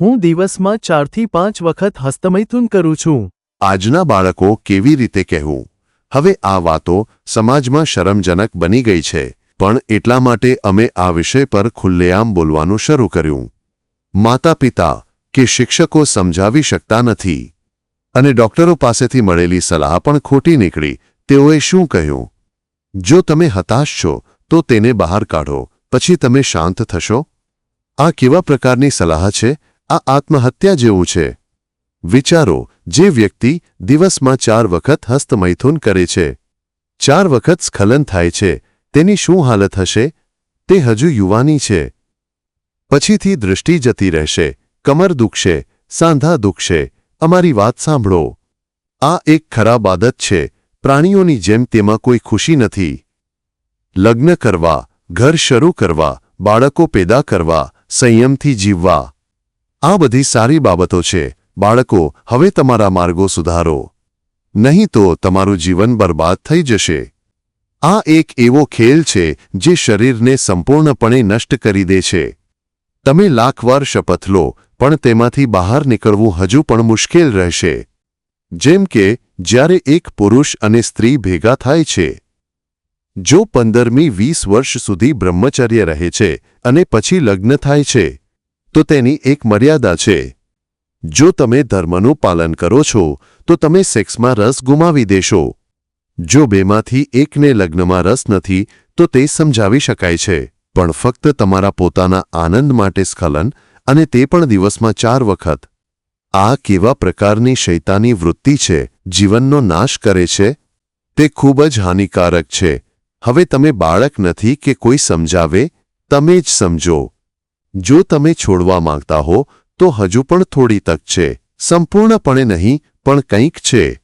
હું દિવસમાં ચારથી પાંચ વખત હસ્તમૈથુન કરું છું. આજના બાળકો કેવી રીતે કહેવું? હવે આ વાતો સમાજમાં શરમજનક બની ગઈ છે, પણ એટલા માટે અમે આ વિષય પર ખુલ્લેઆમ બોલવાનું શરૂ કર્યું. માતા પિતા કે શિક્ષકો સમજાવી શકતા નથી. અને ડોક્ટરો પાસેથી મળેલી સલાહ પણ ખોટી નીકળી. તેઓએ શું કહ્યું? જો તમે હતાશ છો, તો તેને બહાર કાઢો, પછી તમે શાંત થશો? આ કેવા પ્રકારની સલાહ છે? આ આત્મહત્યા જેવું છે. વિચારો, જે વ્યક્તિ દિવસમાં ચાર વખત હસ્તમૈથુન કરે છે. ચાર વખત સ્ખલન થાય છે. તેની શું હાલત હશે? તે હજુ યુવાની છે. પછીથી દૃષ્ટિ જતી રહેશે. કમર દુખશે. સાંધા દુખશે. અમારી વાત સાંભળો. આ એક ખરાબ આદત છે. પ્રાણીઓની જેમ તેમાં કોઈ ખુશી નથી. લગ્ન કરવા, ઘર શરૂ કરવા, બાળકો પેદા કરવા, સંયમથી જીવવા. આ બધી સારી બાબતો છે. બાળકો, હવે તમારા માર્ગો સુધારો. નહીં તો તમારું જીવન બરબાદ થઈ જશે. આ એક એવો ખેલ છે જે શરીરને સંપૂર્ણપણે નષ્ટ કરી દે છે. તમે લાખવાર શપથ લો, પણ તેમાંથી બહાર નીકળવું હજુ પણ મુશ્કેલ રહેશે. જેમ કે, જ્યારે એક પુરુષ અને સ્ત્રી ભેગા થાય છે. જો પંદરમી વીસ વર્ષ સુધી બ્રહ્મચર્ય રહે છે અને પછી લગ્ન થાય છે. તો તેની એક મર્યાદા છે. જો તમે ધર્મનું પાલન કરો છો, તો તમે સેક્સમાં રસ ગુમાવી દેશો. જો બેમાંથી એકને લગ્નમાં રસ નથી, તો તે સમજાવી શકાય છે. પણ ફક્ત તમારા પોતાના આનંદ માટે સ્ખલન અને તે પણ દિવસમાં ચાર વખત. આ કેવા પ્રકારની શૈતાની વૃત્તિ છે, જીવનનો નાશ કરે છે? તે ખૂબ જ હાનિકારક છે. હવે તમે બાળક નથી કે કોઈ સમજાવે? તમે જ સમજો. જો તમે છોડવા માંગતા હો, તો હજુ પણ થોડી તક છે. સંપૂર્ણપણે નહીં, પણ કંઈક છે.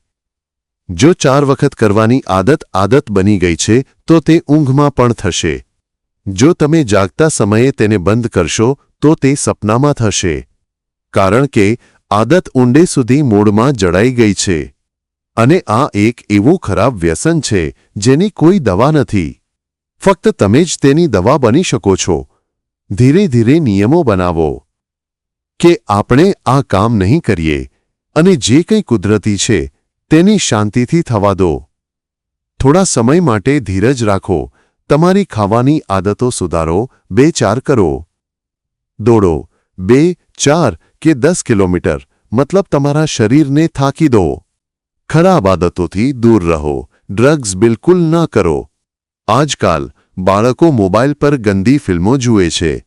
જો ચાર વખત કરવાની આદત આદત બની ગઈ છે, તો તે ઊંઘમાં પણ થશે. જો તમે જાગતા સમયે તેને બંધ કરશો, તો તે સપનામાં થશે. કારણ કે, આદત ઊંડે સુધી મૂળમાં જડાઈ ગઈ છે. અને આ એક એવું ખરાબ વ્યસન છે, જેની કોઈ દવા નથી. ફક્ત તમે જ તેની દવા બની શકો છો. ધીરે ધીરે નિયમો બનાવો કે આપણે આ કામ નહીં કરીએ અને જે કંઈ કુદરતી છે તેની શાંતિથી થવા દો. થોડા સમય માટે ધીરજ રાખો. તમારી ખાવાની આદતો સુધારો. બે ચાર કરો. દોડો. બે, ચાર કે દસ કિલોમીટર. મતલબ તમારા શરીરને થાકી દો. ખરાબ આદતોથી દૂર રહો. ડ્રગ્સ બિલકુલ ન કરો. આજકાલ બાળકો મોબાઈલ પર ગંદી ફિલ્મો જુએ છે.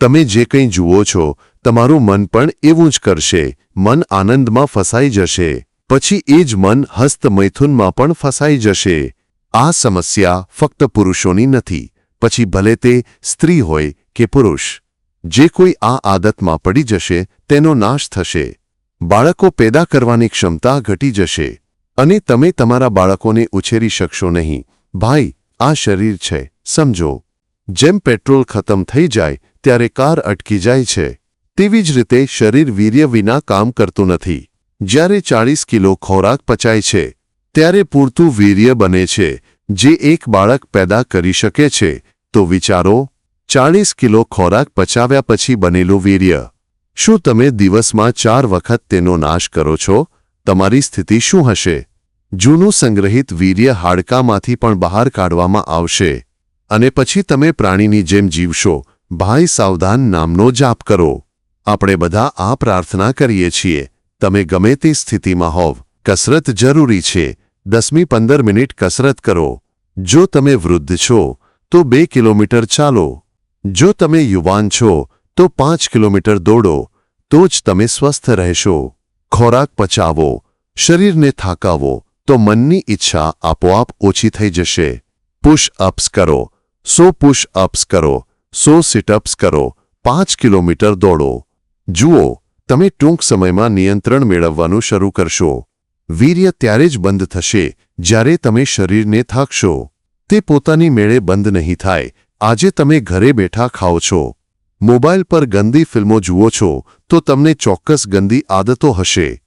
તમે જે કંઈ જુઓ છો, તમારું મન પણ એવું જ કરશે. મન આનંદમાં ફસાઈ જશે. પછી એ જ મન હસ્તમૈથુનમાં પણ ફસાઈ જશે. આ સમસ્યા ફક્ત પુરુષોની નથી. પછી ભલે તે સ્ત્રી હોય કે પુરુષ, જે કોઈ આ આદતમાં પડી જશે, તેનો નાશ થશે. બાળકો પેદા કરવાની ક્ષમતા ઘટી જશે. અને તમે તમારા બાળકોને ઉછેરી શકશો નહીં. ભાઈ, આ શરીર છે. સમજો, જેમ પેટ્રોલ ખતમ થઈ જાય, ત્યારે કાર અટકી જાય છે. તેવી જ રીતે શરીર વીર્ય વિના કામ કરતું નથી. જ્યારે ચાળીસ કિલો ખોરાક પચાય છે, ત્યારે પૂરતું વીર્ય બને છે. જે એક બાળક પેદા કરી શકે છે, તો વિચારો, ચાળીસ કિલો ખોરાક પચાવ્યા પછી બનેલું વીર્ય. શું તમે દિવસમાં ચાર વખત તેનો નાશ કરો છો? તમારી સ્થિતિ શું હશે? જૂનું સંગ્રહિત વીર્ય હાડકામાંથી પણ બહાર કાઢવામાં આવશે. અને પછી તમે પ્રાણીની જેમ જીવશો, ભાઈ સાવધાન નામનો જાપ કરો. આપણે બધા આ પ્રાર્થના કરીએ છીએ, તમે ગમે તે સ્થિતિમાં હોવ, કસરત જરૂરી છે, દસમી પંદર મિનિટ કસરત કરો. જો તમે વૃદ્ધ છો, તો બે કિલોમીટર ચાલો. જો તમે યુવાન છો, તો પાંચ કિલોમીટર દોડો, તો જ તમે સ્વસ્થ રહેશો. ખોરાક પચાવો, શરીરને થાકાવો, તો મનની ઈચ્છા આપોઆપ ઓછી થઈ જશે. પુશ અપ્સ કરો સો પુશ અપ્સ કરો, સો સિટઅપ્સ કરો, પાંચ કિલોમીટર દોડો. જુઓ, તમે ટૂંક સમયમાં નિયંત્રણ મેળવવાનું શરૂ કરશો. વીર્ય ત્યારે જ બંધ થશે જ્યારે તમે શરીરને થાકશો. તે પોતાની મેળે બંધ નહીં થાય. આજે તમે ઘરે બેઠા ખાઓ છો. મોબાઈલ પર ગંદી ફિલ્મો જુઓ છો તો તમને ચોક્કસ ગંદી આદતો હશે.